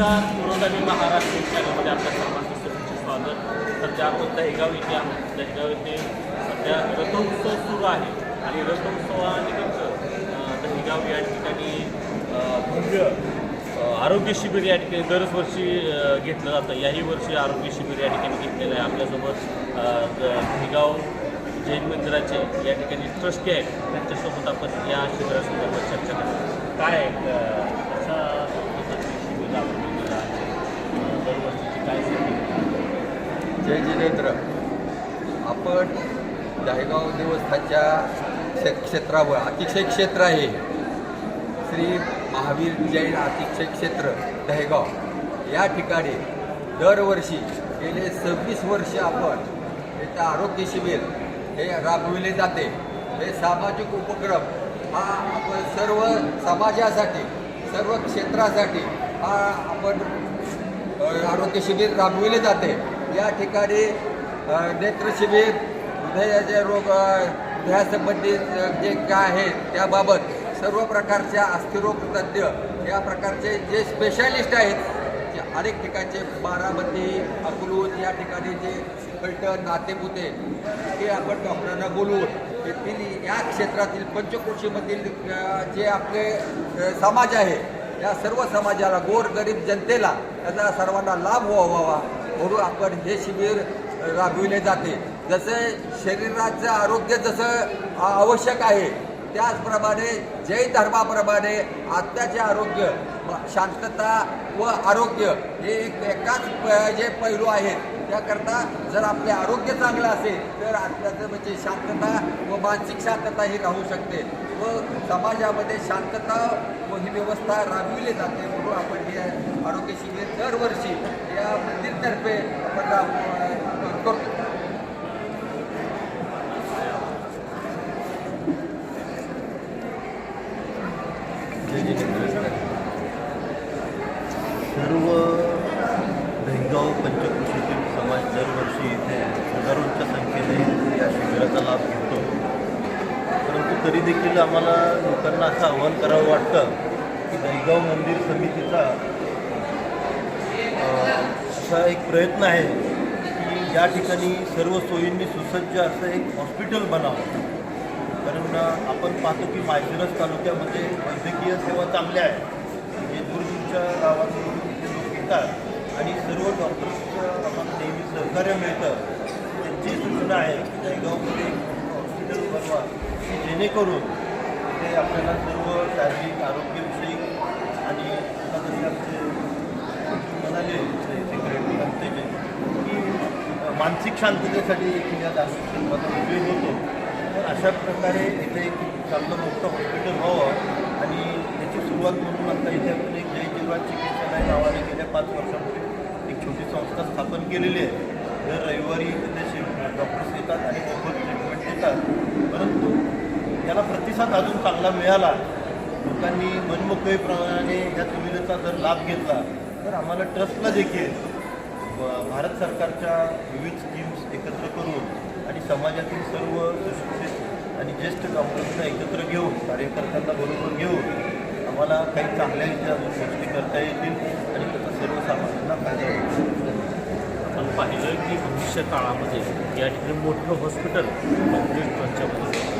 नमस्कार मी महाराष्ट्र चॅनलमध्ये आपल्या सर्वांचं सर्वांचे स्वागत? तर त्या आपण दहेगाव इथे आहोत दहेगाव इथे सध्या रथोत्सव सुरू आहे. आणि रथोत्सवानिमित्त दहिगाव या ठिकाणी भव्य आरोग्य शिबिर या ठिकाणी दरवर्षी घेतलं जातं. याही वर्षी आरोग्य शिबिर या ठिकाणी घेतलेलं आहे. आपल्यासोबत दहेगाव जैन मंदिराचे या ठिकाणी ट्रस्टी आहेत. त्यांच्यासोबत आपण या शिबिरासंदर्भात चर्चा करू काय जय जिनेंद्र आपण दहेगाव देवस्थानच्या क्षेत्रावर अतिशय क्षेत्र आहे. श्री महावीर जैन अतिशय क्षेत्र दहेगाव या ठिकाणी दरवर्षी गेले सव्वीस वर्ष आपण इथं आरोग्य शिबिर हे राबविले जाते. हे सामाजिक उपक्रम हा आपण सर्व समाजासाठी सर्व क्षेत्रासाठी हा आपण आरोग्य शिबिर राबविले जाते. या ठिकाणी अ, नेत्र हृदयाचे रोग हृदयासंबंधित जे काय आहे त्याबाबत सर्व प्रकारच्या अस्थिरोग तज्ज्ञ या प्रकारचे जे स्पेशालिस्ट आहेत जे अनेक ठिकाणचे बारामती अकलूज या ठिकाणी जे फलटण नातेपुते ते आपण डॉक्टरांना बोलवून येथील या क्षेत्रातील पंचकोशीमधील जे आपले समाज आहे या सर्व समाजाला गोर गरीब जनतेला त्याचा सर्वांना लाभ व्हावा. म्हणून आपण हे शिबिर राबविले जाते. जसे शरीराचं आरोग्य जसं आवश्यक आहे त्याचप्रमाणे जैन धर्माप्रमाणे आत्ताचे आरोग्य. शांतता व आरोग्य हे एक एकाच प- जे पैलू आहेत त्याकरता जर आपले आरोग्य चांगलं असेल तर आपल्याचं म्हणजे शांतता व मानसिक शांतता ही राहू शकते. व समाजामध्ये शांतता व ही व्यवस्था राबविली जाते म्हणून आपण हे आरोग्य शिबिर दरवर्षी या मंदिरतर्फे आपण करतो. करतो सर्व दहिगाव पंचकृषीतील समाज दरवर्षी इथे हजारोंच्या संख्येने या शिबिराचा लाभ घेतो. परंतु तरी देखील आम्हाला लोकांना असं आव्हान करावं वाटतं की दहिगाव मंदिर समितीचा असा एक प्रयत्न आहे की या ठिकाणी सर्व सोयींनी सुसज्ज असं एक हॉस्पिटल बनावं. कारण आपण पाहतो की माळशिरस तालुक्यामध्ये वैद्यकीय सेवा चांगल्या आहेत. जे गावातून ते लोक येतात आणि सर्व डॉक्टर्सचं आम्हाला नेहमी सहकार्य मिळतं. त्यांची सूचना आहे की जळगावमध्ये हॉस्पिटल बनवा की जेणेकरून ते आपल्याला सर्व शारीरिक आरोग्यविषयी आणि आमचे म्हणाले सेक्रेटरी आमचे की मानसिक शांततेसाठी देखील या दाखल उपयोग होतो. तर अशा प्रकारे इथे एक चांगलं मोठं हॉस्पिटल व्हावं आणि त्याची सुरुवात म्हणून आता इथे आपण एक जय चिकित्सालय नावाने गेल्या पाच वर्षापूर्वी एक छोटी संस्था स्थापन केलेली आहे. दर रविवारी तिथे शे डॉक्टर्स येतात आणि मोफत ट्रीटमेंट देतात. परंतु त्याला प्रतिसाद अजून चांगला मिळाला. लोकांनी मनमोकळीप्रमाणे या सुविधेचा जर लाभ घेतला तर आम्हाला ट्रस्टला देखील भारत सरकारच्या विविध स्कीम्स एकत्र करून आणि समाजातील सर्व सुशिक्षित आणि ज्येष्ठ डॉक्टर्सना एकत्र घेऊन कार्यकर्त्यांना बरोबर घेऊन आम्हाला काही चांगल्या इथे अजून गोष्टी करता येतील आणि त्याचा सर्वसामान्यांना फायदा होईल. आपण पाहिलं की भविष्य काळामध्ये या ठिकाणी मोठं हॉस्पिटल मंदिर ट्रस्टच्यामध्ये